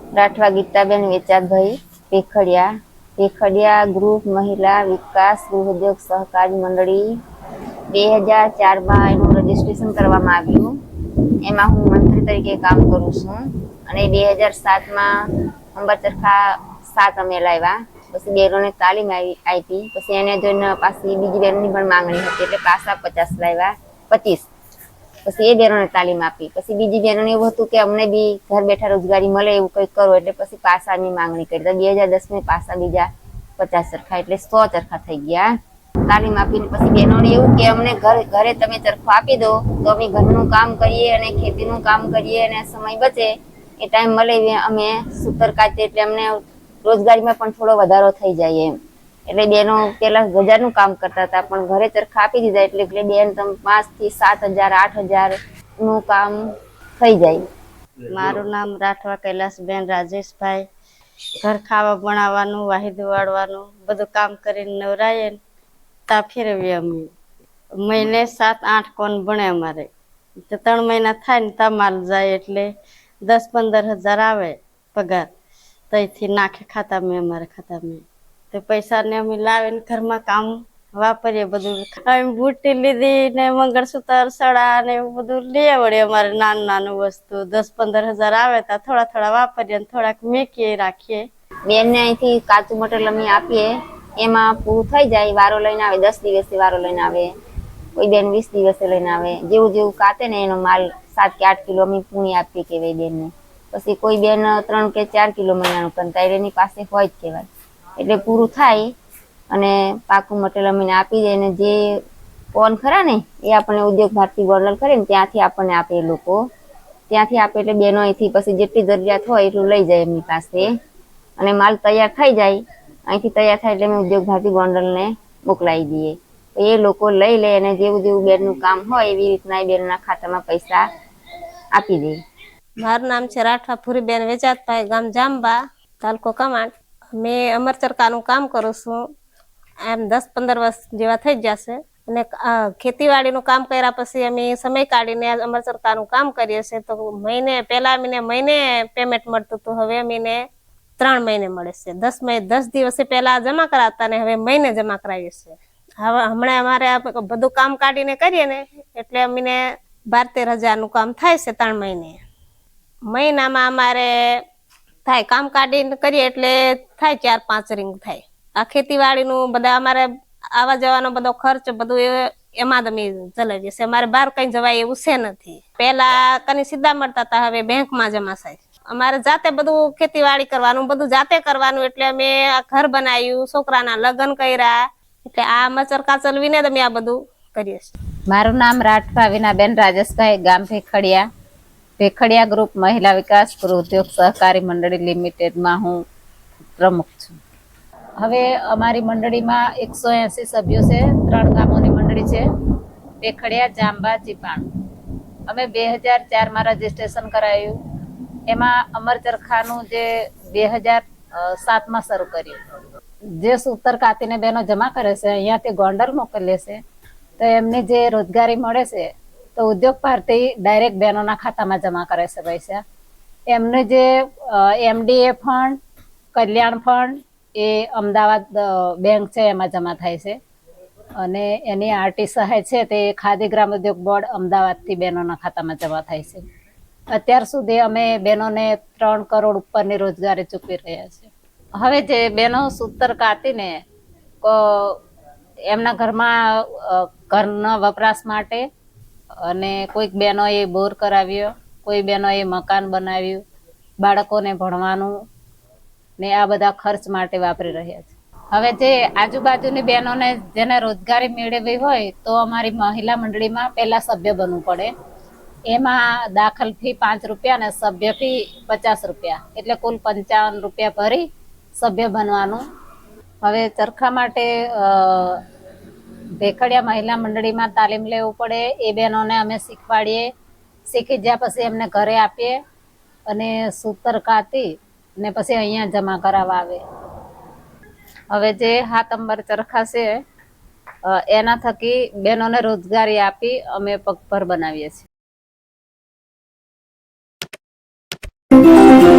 Rathwa Gitaben Vechatbhai Pekhadiya Pekhadiya group મહિલા વિકાસ ગૃહ ઉદ્યોગ સહકારી મંડળી બે હજાર ચારમાં એનું રજીસ્ટ્રેશન કરવામાં આવ્યું. એમાં હું મંત્રી તરીકે કામ કરું છું. અને બે હજાર સાતમાં અંબરચરખા સાત અમે લાવ્યા. પછી બેરોને તાલીમ આવી આપી. પછી એને જોઈને પાછી બીજી બેરોની પણ માંગણી હતી એટલે પાછા પચાસ લાવ્યા. પચીસ. પછી એ બહેનોને તાલીમ આપી. પછી બીજી બહેનોને એવું હતું કે અમને બી ઘર બેઠા રોજગારી મળે એવું કંઈક કરો એટલે પછી પાસાની માંગણી કરી. તો બે હજાર દસમાં પાસા બીજા પચાસ ચરખા એટલે સો ચરખા થઈ ગયા. તાલીમ આપીને પછી બહેનોને એવું કે અમને ઘર, ઘરે તમે ચરખો આપી દો, તો અમે ઘરનું કામ કરીએ અને ખેતીનું કામ કરીએ અને સમય બચે. એ ટાઈમ મળે અમે સૂતર કાચીએ એટલે અમને રોજગારીમાં પણ થોડો વધારો થઈ જાય એમ. એટલે બેનો પેલા ગજારનું કામ કરતા હતા, પણ ઘરે ચરખા આપી દીધા એટલે એટલે બેન તમે પાંચથી સાત હજાર, આઠ હજારનું કામ થઈ જાય. મારું નામ રાઠવા કૈલાસબેન રાજેશભાઈ. ઘર ખાવા બનાવવાનું વાહિદ વાળવાનું બધું કામ કરીને નવરાઈએ ને તા ફેરવીએ અમે મહિને સાત, આઠ કોન ભણે અમારે. તો ત્રણ મહિના થાય ને તમાલ જાય એટલે દસ, પંદર હજાર આવે પગાર. તઈથી નાખે ખાતા મેં, અમારે તો તે પૈસાને અમે લાવીને ઘરમાં કામ વાપરીએ, બધું અમે બુટ્ટી લીધી ને મંગળસૂત્ર, સડા ને એવું બધું લઈએ વળીએ અમારે નાનું નાનું વસ્તુ. દસ, પંદર હજાર આવે તો થોડા થોડા વાપરીએ ને થોડાક મેકીએ, રાખીએ. બેનને અહીંથી કાચું મટીરિયલ અમે આપીએ. એમાં પૂરું થઈ જાય વારો લઈને આવે, દસ દિવસે વારો લઈને આવે, કોઈ બેન વીસ દિવસે લઈને આવે, જેવું જેવું કાતે ને એનો માલ સાત કે આઠ કિલો અમે પૂણી આપીએ કહેવાય બેનને. પછી કોઈ બેન ત્રણ કે ચાર કિલો મહિનાનું કરતા એની પાસે હોય જ કહેવાય. એટલે પૂરું થાય અને પાકું મટીરિયલ અમીને આપી દે, અને જે કોન ખરા ને, એ આપણને ઉદ્યોગ ભારતી વર્ણન કરે ને, ત્યાંથી આપણને આપે એ લોકો. ત્યાંથી આપે એટલે બેનો અહીંથી પછી જેટલી જરૂરિયાત હોય એટલું લઈ જાય એમની પાસે. અને માલ તૈયાર થઈ જાય અહીંથી તૈયાર થાય એટલે અમે ઉદ્યોગ ભારતી ગોંડલને મોકલાવી દઈએ એ લોકો લઈ લે અને જેવું જેવું બેનનું કામ હોય એવી રીતના એ બેનના ખાતામાં પૈસા આપી દે. મારું નામ છે રાઠવા ફુરીબેન વેચાતભાઈ ગામ જાંબા, તાલુકો કમાટ મેં અમરચરકાનું કામ કરું છું. એમ દસ પંદર વર્ષ જેવા થઈ જશે અને ખેતીવાડીનું કામ કર્યા પછી અમે સમય કાઢીને અમરચરકાનું કામ કરીએ છીએ. તો મહિને, પહેલા અમીને મહિને પેમેન્ટ મળતું હતું. હવે અમીને ત્રણ મહિને મળે છે. દસ મહિને દસ દિવસે પહેલા જમા કરાવતા ને હવે મહિને જમા કરાવીએ છીએ. હવે હમણાં અમારે બધું કામ કાઢીને કરીએ ને એટલે અમીને બાર તેર હજારનું કામ થાય છે ત્રણ મહિને. મહિનામાં અમારે થાય, કામ કાઢીને કરીએ એટલે થાય ચાર, પાંચ રિંગ થાય. આ ખેતીવાડીનું બધા અમારે આવા જવાનો બધો ખર્ચ બધું એમાં અમે ચલાવીએ છીએ. અમારે બહાર કઈ જવાય એવું છે નથી. પેલા કની સીધા મળતા હતા, હવે બેંકમાં જમા થાય. અમારે જાતે બધું ખેતીવાડી કરવાનું, બધું જાતે કરવાનું એટલે અમે આ ઘર બનાવ્યું, છોકરાના લગ્ન કર્યા. એટલે આ મચરકા ચલવીને જ અમે આ બધું કરીએ છીએ. મારું નામ રાઠવા વિનાબેન રાજેશભાઈ, ગામ ભેખડિયા. ભેખડિયા ગ્રુપ મહિલા વિકાસ ઉદ્યોગ સહકારી મંડળી લિમિટેડમાં હું પ્રમુખ છું. હવે અમારી મંડળીમાં એકસો એંસી સભ્યો છે, ત્રણ ગામોની મંડળી છે, ભેખડિયા, જાંબા, ચીપાણ. અમે બે હજાર ચારમાં રજીસ્ટ્રેશન કરાયું. એમાં અમર ચરખાનું જે બે હજાર સાતમાં શરૂ કર્યું. જે સૂતર કાતીને બહેનો જમા કરે છે અહીંયાથી ગોંડલ મોકલે છે, તો એમને જે રોજગારી મળે છે, તો ઉદ્યોગ ભારતી ડાયરેક્ટ બહેનોના ખાતામાં જમા કરે છે પૈસા. એમને જે એમડીએ ફંડ, કલ્યાણ ફંડ એ અમદાવાદ બેંક છે એમાં જમા થાય છે. અને એની આરટી સહાય છે તે ખાદી ગ્રામ ઉદ્યોગ બોર્ડ અમદાવાદથી બહેનોના ખાતામાં જમા થાય છે. અત્યાર સુધી અમે બહેનોને ત્રણ કરોડ ઉપરની રોજગારી ચૂકવી રહ્યા છીએ. હવે જે બહેનો સૂતર કાતીને એમના ઘરમાં ઘરના વપરાશ માટે અને કોઈક બહેનોએ બોર કરાવ્યો, કોઈ બહેનોએ મકાન બનાવ્યું, બાળકોને ભણવાનું ને આ બધા ખર્ચ માટે વાપરી રહ્યા છે. હવે જે આજુબાજુની બહેનોને જેને રોજગારી મેળવી હોય તો અમારી મહિલા મંડળીમાં પહેલા સભ્ય બનવું પડે. એમાં દાખલ ફી પાંચ રૂપિયા અને સભ્ય ફી પચાસ રૂપિયા. એટલે કુલ પંચાવન રૂપિયા ભરી સભ્ય બનવાનું. હવે ચરખા માટે ભેખડિયા મહિલા મંડળીમાં તાલીમ લેવું પડે. એ બહેનોને અમે શીખવાડીએ. શીખી જ્યાં પછી એમને ઘરે આપીએ અને સૂતર કાતી ને પછી અહીંયા જમા કરાવવા આવે. હવે જે હાથ અંબર ચરખા છે એના થકી બહેનોને રોજગારી આપી અમે પગભર બનાવીએ છીએ. Thank you.